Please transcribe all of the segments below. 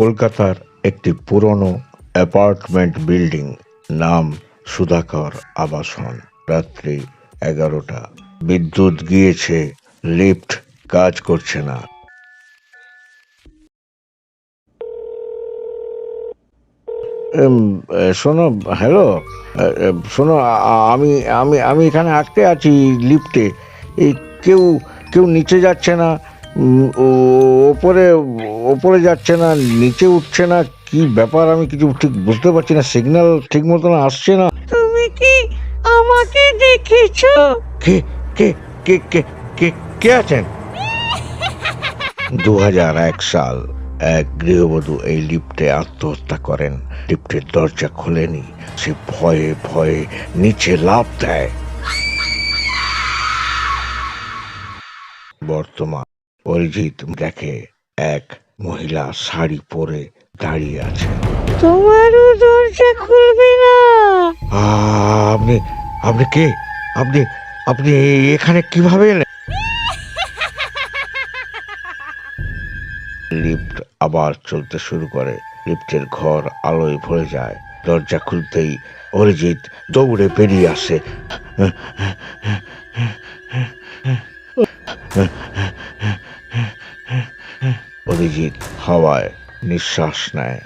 কলকাতার একটি পুরনো অ্যাপার্টমেন্ট বিল্ডিং, নাম সুধাকর আবাসন। রাত্রি এগারোটা। বিদ্যুৎ গিয়েছে, লিফট কাজ করছে না। শোনো, হ্যালো শোনো আমি আমি আমি এখানে আটকে আছি লিফটে। এই কেউ কেউ নিচে যাচ্ছে না। ও- ওপরে ওপরে যাচ্ছে না নিচে উঠছে না কি ব্যাপার আমি কিছু ঠিক বুঝতে পারছি না সিগন্যাল ঠিক মতন আসছে না। তুমি কি আমাকে দেখেছ? কে কে কে কে কে কে আছেন? দু হাজার এক সাল এক গৃহবধূ এই লিফটে আত্মহত্যা করেন। লিফটের দরজা খোলেনি সে ভয়ে ভয়ে নিচে লাফ দেয়। বর্তমান অরিজিৎ দেখে এক মহিলা শাড়ি পরে দাঁড়িয়ে আছে। তোমারও দরজা খুলবে না। আপনি আপনি কে? আপনি আপনি এখানে কীভাবে এলেন? লিফট আবার চলতে শুরু করে। লিফটের ঘর আলোয় ভরে যায়। দরজা খুলতেই অরিজিৎ দৌড়ে বেরিয়ে আসে। অরিজিৎ হাওয়ায় নিঃশ্বাস নেয়।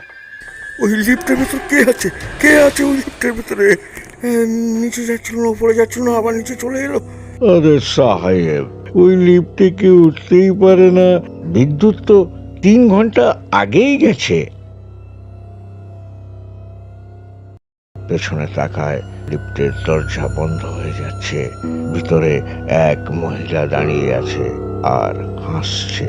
ওই লিফটের ভিতর কে আছে? কে আছে ওই লিফটের ভিতরে? নিচে যাচ্ছিল না উপরে যাচ্ছিল না আবার নিচে চলে এলো। আরে সাহেব ওই লিফটে কেউ উঠতেই পারে না। বিদ্যুৎ তো তিন ঘণ্টা আগেই গেছে। পেছনে তাকায় লিফটের দরজা বন্ধ হয়ে যাচ্ছে। ভিতরে এক মহিলা দাঁড়িয়ে আছে আর হাসছে।